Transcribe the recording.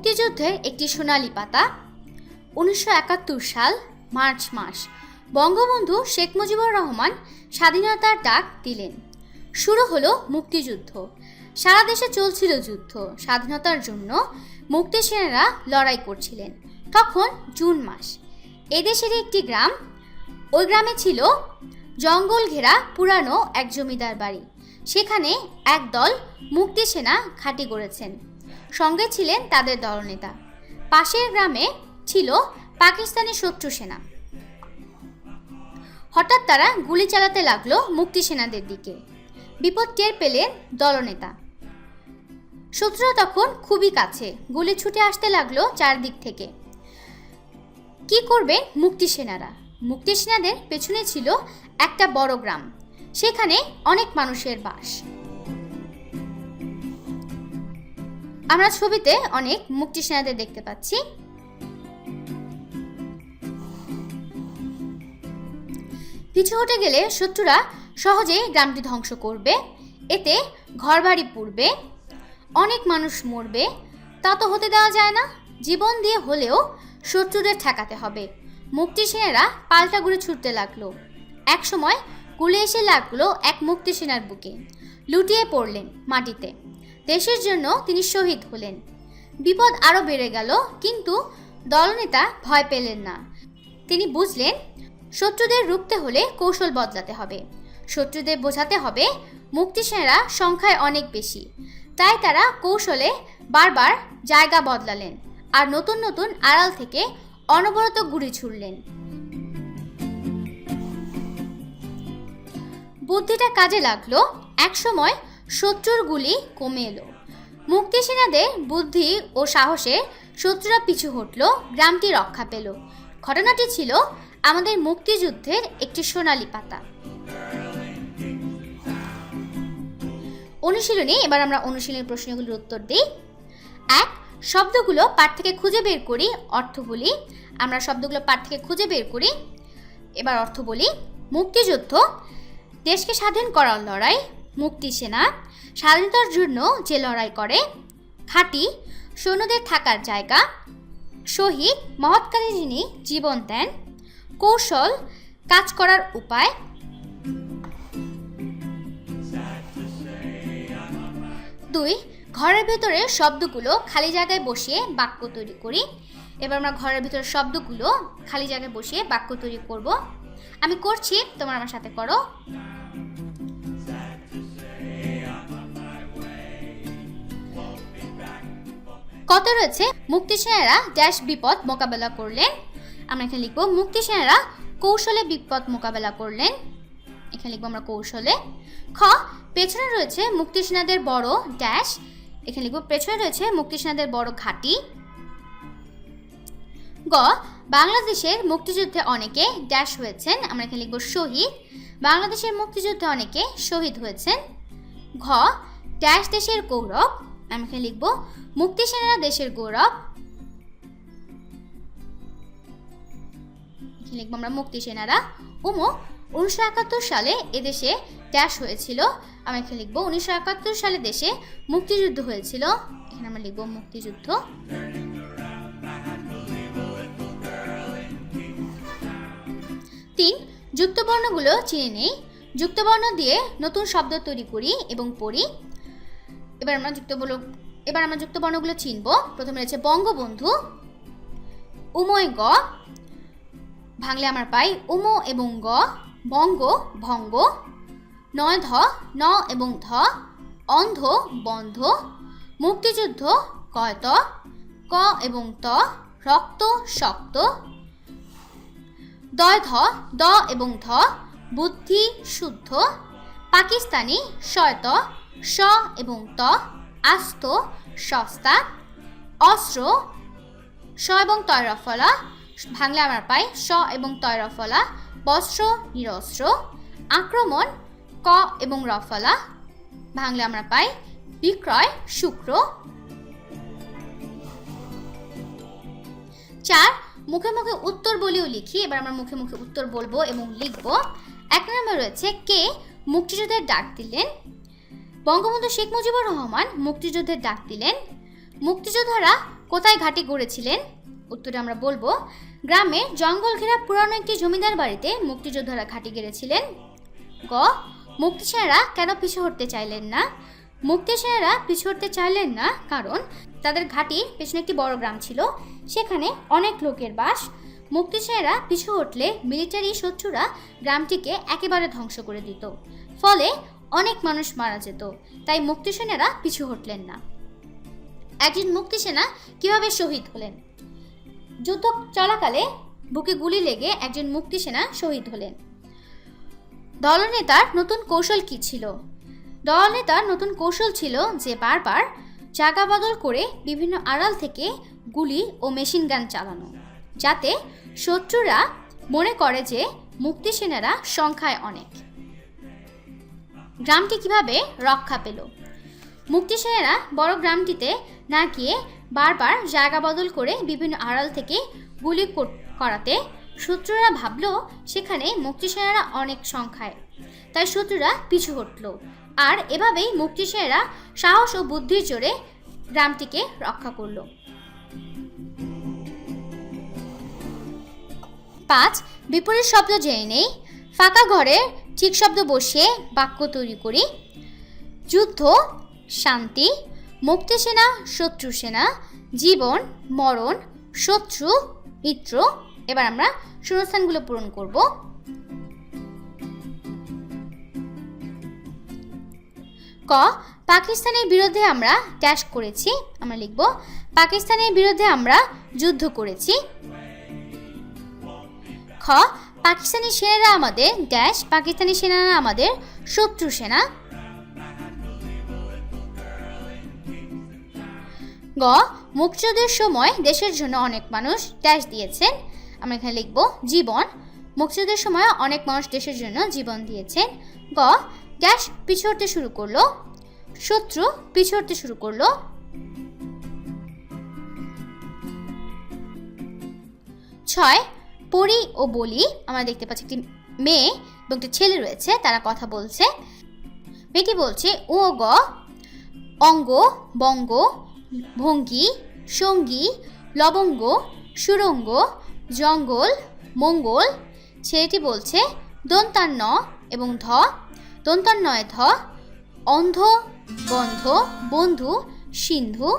মুক্তিযুদ্ধের একটি সোনালী পাতা, উনিশশো একাত্তর সাল, মার্চ মাস। বঙ্গবন্ধু শেখ মুজিবুর রহমান স্বাধীনতার ডাক দিলেন। শুরু হলো মুক্তিযুদ্ধ। সারা দেশে চলছিল যুদ্ধ। স্বাধীনতার জন্য মুক্তিসেনারা লড়াই করছিলেন। তখন জুন মাস। এদেশের একটি গ্রাম, ওই গ্রামে ছিল জঙ্গল ঘেরা পুরানো এক জমিদার বাড়ি। সেখানে একদল মুক্তি সেনা ঘাঁটি গড়েছেন। সঙ্গে ছিলেন তাদের দলনেতা। পাশের গ্রামে ছিল পাকিস্তানি শত্রু সেনা। হঠাৎ তারা গুলি চালাতে লাগল মুক্তি সেনাদের দিকে। বিপদ টের পেলেন দলনেতা। শত্রুরা তখন খুবই কাছে, গুলি ছুটে আসতে লাগল চারদিক থেকে। কি করবে মুক্তি সেনারা? মুক্তি সেনাদের পেছনে ছিল একটা বড় গ্রাম। সেখানে অনেক মানুষের বাস। আমরা ছবিতে অনেক মুক্তি সেনাদের দেখতে পাচ্ছি। পিছু হটে গেলে শত্রুরা সহজেই গ্রামটি ধ্বংস করবে। এতে ঘরবাড়ি পুড়বে, অনেক মানুষ মরবে। তা তো হতে দেওয়া যায় না। জীবন দিয়ে হলেও শত্রুদের ঠেকাতে হবে। মুক্তি সেনারা পাল্টা গুলি ছুটতে লাগল। এক সময় গুলি এসে লাগল এক মুক্তি সেনার বুকে। লুটিয়ে পড়লেন মাটিতে। দেশের জন্য তিনি শহীদ হলেন। বিপদ আরও বেড়ে গেল, কিন্তু দলনেতা ভয় পেলেন না। তিনি বুঝলেন, শত্রুদের রুখতে হলে কৌশল বদলাতে হবে। শত্রুদের বোঝাতে হবে মুক্তি সেনারা সংখ্যায় অনেক বেশি। তাই তারা কৌশলে বারবার জায়গা বদলালেন আর নতুন নতুন আড়াল থেকে অনবরত গুলি ছুড়লেন। বুদ্ধিটা কাজে লাগল, একসময় শত্রুর গুলি কমে এলো। মুক্তি সেনাদের বুদ্ধি ও সাহসে শত্রুরা পিছু হটল, গ্রামটি রক্ষা পেল। ঘটনাটি ছিল আমাদের মুক্তিযুদ্ধের একটি সোনালি পাতা। অনুশীলনী, এবার আমরা অনুশীলনী প্রশ্নগুলোর উত্তর দিই। এক, শব্দগুলো পাঠ থেকে খুঁজে বের করি, অর্থ বলি। আমরা শব্দগুলো পাঠ থেকে খুঁজে বের করি। এবার অর্থ বলি, মুক্তিযুদ্ধ দেশকে স্বাধীন করার লড়াই মুক্তি সেনা স্বাধীনতার জন্য যে লড়াই করে, খাঁটি সৈন্যদের থাকার জায়গা, শহীদ মহৎকারী যিনি জীবন দেন, কৌশল কাজ করার উপায়। দুই, ঘরের ভেতরে শব্দগুলো খালি জায়গায় বসিয়ে বাক্য তৈরি করি। এবার আমরা ঘরের ভিতরে শব্দগুলো খালি জায়গায় বসিয়ে বাক্য তৈরি করব। আমি করছি, তোমার আমার সাথে করো। কত রয়েছে? মুক্তি সেনারা ড্যাশ বিপদ মোকাবেলা করলেন আমরা এখানে লিখব মুক্তি সেনারা কৌশলে বিপদ মোকাবেলা করলেন এখানে লিখব আমরা কৌশলে। খ, পেছনে রয়েছে মুক্তি সেনাদের বড় ড্যাশ এখানে লিখব, পেছনে রয়েছে মুক্তি সেনাদের বড় ঘাঁটি। গ, বাংলাদেশের মুক্তিযুদ্ধে অনেকে ড্যাশ হয়েছেন। আমরা এখানে লিখব শহীদ। বাংলাদেশের মুক্তিযুদ্ধে অনেকে শহীদ হয়েছেন। ঘ ড্যাশ দেশের গৌরব। আমি এখানে লিখব, মুক্তি সেনারা দেশের গৌরব। লিখব আমরা? মুক্তি সেনারা। উমো উনিশশো একাত্তর সালে এদেশে ড্যাশ হয়েছিল। আমরা এখানে লিখব, উনিশশো একাত্তর সালে দেশে মুক্তিযুদ্ধ হয়েছিল। এখানে আমরা লিখব, মুক্তিযুদ্ধ। তিন, যুক্তবর্ণগুলো চিনে নেই। যুক্তবর্ণ দিয়ে নতুন শব্দ তৈরি করি এবং পড়ি। এবার আমরা যুক্তবর্ণ এবার আমরা যুক্ত বর্ণগুলো চিনব। প্রথমে রয়েছে বঙ্গবন্ধু, উময় গ, ভাঙলে আমার পাই উম এবং গ, বঙ্গ, ভঙ্গ, নয় ধ, ন এবং ধ, অন্ধ, বন্ধ, মুক্তিযুদ্ধ, কয়ত, ক এবং ত, রক্ত, শক্ত, দয় ধ, দ এবং ধ, বুদ্ধি, শুদ্ধ, পাকিস্তানি, শয়ত স এবং ত, আস্ত, সস্তা, অস্ত্র, স এবং তয়রফলা ভাঙলে আমরা পাই, স এবং তয়রফলা বস্ত্র, নিরস্ত্র, আক্রমণ, ক এবং রফলা, ভাঙলে আমরা পাই, বিক্রয়, শুক্র। চার, মুখে মুখে উত্তর বলেও লিখি, এবার আমরা মুখে মুখে উত্তর বলব এবং লিখব। এক নম্বর রয়েছে, কে মুক্তিযুদ্ধের ডাক দিলেন? বঙ্গবন্ধু শেখ মুজিবুর রহমান মুক্তিযুদ্ধের ডাক দিলেন। মুক্তিযোদ্ধারা কোথায় ঘাঁটি গড়েছিলেন? উত্তরে আমরা বলব, গ্রামে জঙ্গল ঘেরা পুরানো একটি জমিদার বাড়িতে মুক্তিযোদ্ধারা ঘাঁটি গেড়েছিলেন। গ, মুক্তি সেনারা কেন পিছু হটতে চাইলেন না? মুক্তি সেনারা পিছু হটতে চাইলেন না কারণ তাদের ঘাঁটির পেছনে একটি বড় গ্রাম ছিল, সেখানে অনেক লোকের বাস। মুক্তি সেনারা পিছু হটলে মিলিটারি শত্রুরা গ্রামটিকে একেবারে ধ্বংস করে দিত। ফলে অনেক মানুষ মারা যেত, তাই মুক্তি সেনারা পিছু হটলেন না। একজন মুক্তি সেনা কীভাবে শহীদ হলেন? যুদ্ধ চলাকালে বুকে গুলি লেগে একজন মুক্তি সেনা শহীদ হলেন। দলনেতার নতুন কৌশল কি ছিল? দলনেতার নতুন কৌশল ছিল যে বারবার জায়গা বদল করে বিভিন্ন আড়াল থেকে গুলি ও মেশিন গান চালানো, যাতে শত্রুরা মনে করে যে মুক্তি সেনারা সংখ্যায় অনেক। গ্রামটি কীভাবে রক্ষা পেল? মুক্তি সেনারা বড় গ্রামটিতে না গিয়ে বারবার জায়গা বদল করে বিভিন্ন আড়াল থেকে গুলি করাতে শত্রুরা ভাবল সেখানে মুক্তি সেনারা অনেক সংখ্যায়। তাই শত্রুরা পিছু হটল। আর এভাবেই মুক্তি সেনারা সাহস ও বুদ্ধির জোরে গ্রামটিকে রক্ষা করল। পাঁচ, বিপরীত শব্দ জেনে নেই। ফাঁকা ঘরে ঠিক শব্দ বসিয়ে বাক্য তৈরি করি। যুদ্ধ, শান্তি, মুক্তি সেনা, শত্রু সেনা, জীবন, মরণ, শত্রু, মিত্র। এবার আমরা শূন্যস্থানগুলো পূরণ করব। ক, পাকিস্তানের বিরুদ্ধে আমরা ড্যাশ করেছি। আমরা লিখব, পাকিস্তানের বিরুদ্ধে আমরা যুদ্ধ করেছি। খ পাকিস্তানি সেনারা আমাদের ড্যাশ পাকিস্তানি সেনারা আমাদের শত্রু সেনা। গ, মুক্তিযুদ্ধের সময় দেশের জন্য অনেক মানুষ ড্যাশ দিয়েছেন। আমরা এখানে লিখব, জীবন। মুক্তিযুদ্ধের সময় অনেক মানুষ দেশের জন্য জীবন দিয়েছেন। গ ড্যাশ পিছড়তে শুরু করল, শত্রু পিছড়তে শুরু করল। ছয় পরি ও বলি, আমরা দেখতে পাচ্ছি একটি মেয়ে এবং একটি ছেলে রয়েছে, তারা কথা বলছে। মেয়েটি বলছে ও গ, অঙ্গ, বঙ্গ, ভঙ্গি, সঙ্গী, লবঙ্গ, সুরঙ্গ, জঙ্গল, মঙ্গল। ছেলেটি বলছে, দন্তান্ন এবং ধ, দন্তান্নয় ধ, অন্ধ, গন্ধ, বন্ধু, সিন্ধু।